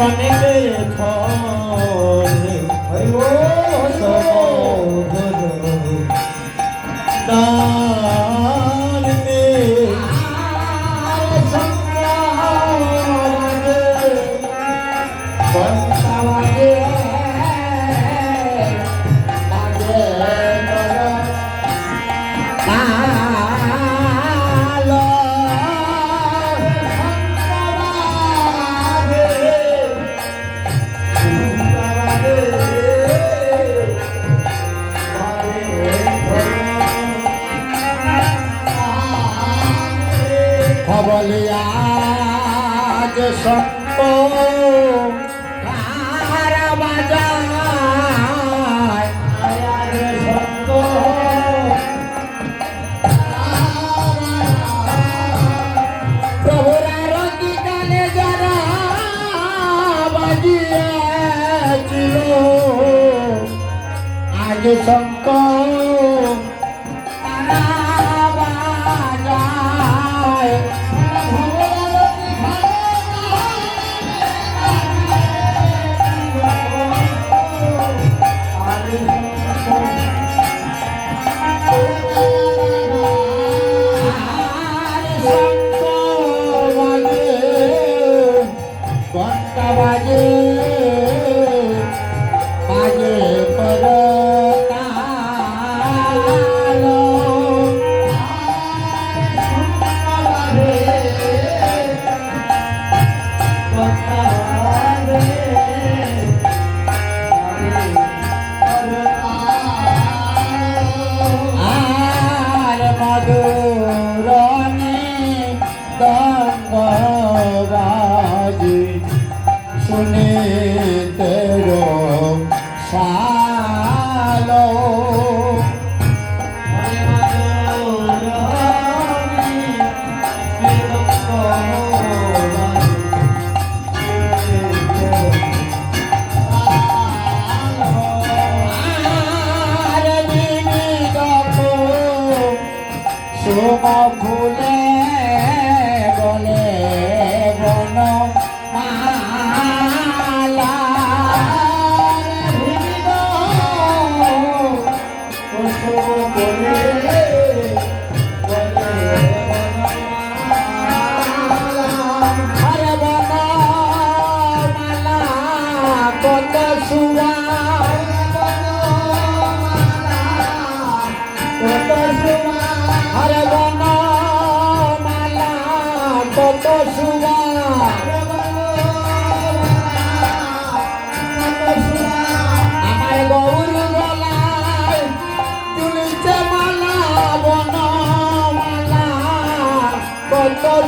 તને ખોને હરિ Di 光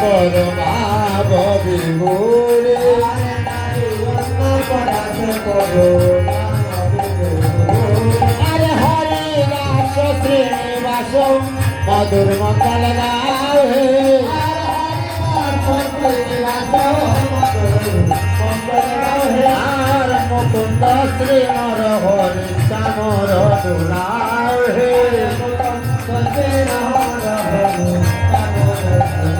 করমাব বিভোরে আরে হরে রাস শ্রীনিবাস মধুর মঙ্গল গাও হে মুকুন্দ শ্রী নর হরি চামর দুলাও হে মুকুন্দ শ্রী নর হরি চামর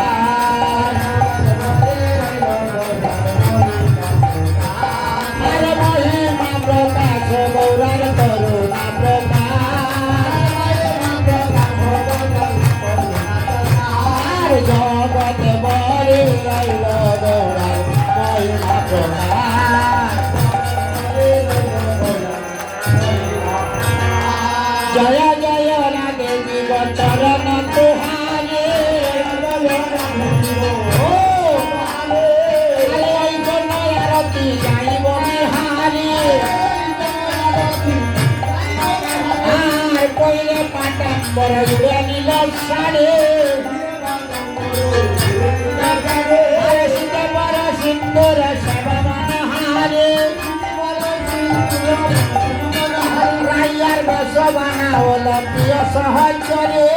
বানা হলো প্রিয় সহচরে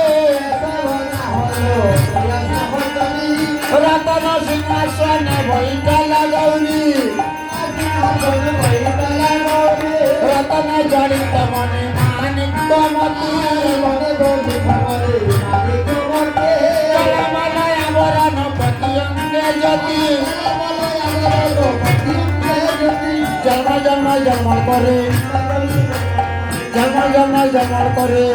রতন সিংহাসন বৈতল গৌরী রতন জড়িত মনে মানিক মতি। জন্ম জন্ম জন্ম করে জন্ম জন্ম জন্ম করে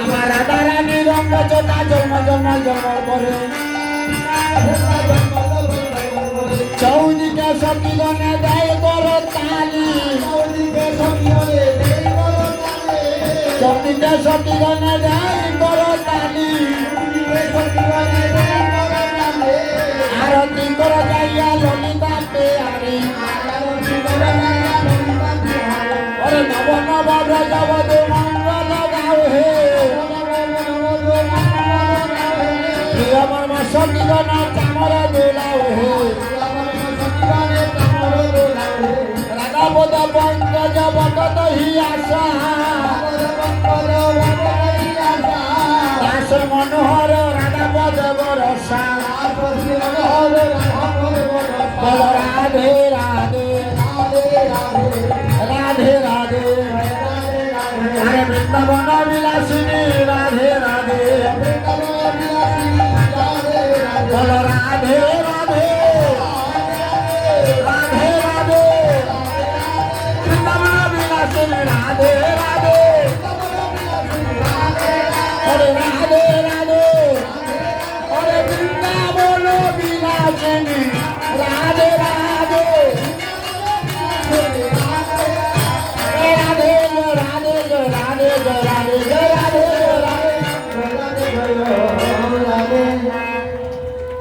আমার রাধা রানী রঙ্গ চোটা জন্ম জন্ম জন্ম করে চৌদিকে সতীগণে দেয় করো তালি চৌদিকে সতীগণে দেয় করো তালি আরতি করো যাইয়া ললিতা পেয়ারি ওরে নব নব ব্রজবধূ মঙ্গল গাও হে। প্রিয় মর্ম সতীগণ চামর দোলাও হে। রাধা বোধ পঙ্কজ বকত হি আশা মনোহর, রাধা পদ বরসা মনোহর, রাধা পদ বরসা রাধে রাধে রাধে রাধে রাধে রাধে বৃন্দাবন বিলাসিনী, রাধে রাধে। রাধে রাধে